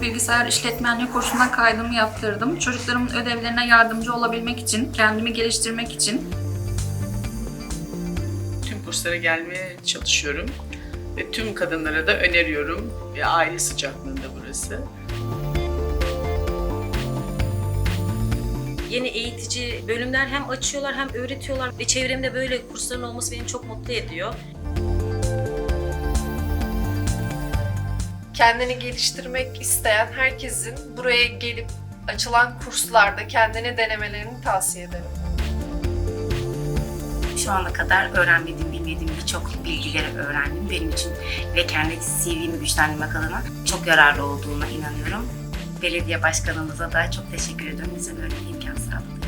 bilgisayar işletmenliği kursuna kaydımı yaptırdım. Çocuklarımın ödevlerine yardımcı olabilmek için, kendimi geliştirmek için. Tüm kurslara gelmeye çalışıyorum. Ve tüm kadınlara da öneriyorum. Ve aile sıcaklığında burası. Yeni eğitici bölümler hem açıyorlar hem öğretiyorlar ve çevremde böyle kursların olması beni çok mutlu ediyor. Kendini geliştirmek isteyen herkesin buraya gelip açılan kurslarda kendini denemelerini tavsiye ederim. Şu ana kadar öğrenmediğim, bilmediğim birçok bilgileri öğrendim. Benim için ve kendi CV'mi güçlendirmek adına çok yararlı olduğuna inanıyorum. Belediye başkanımıza da çok teşekkür ediyorum bize böyle bir imkan sağladı.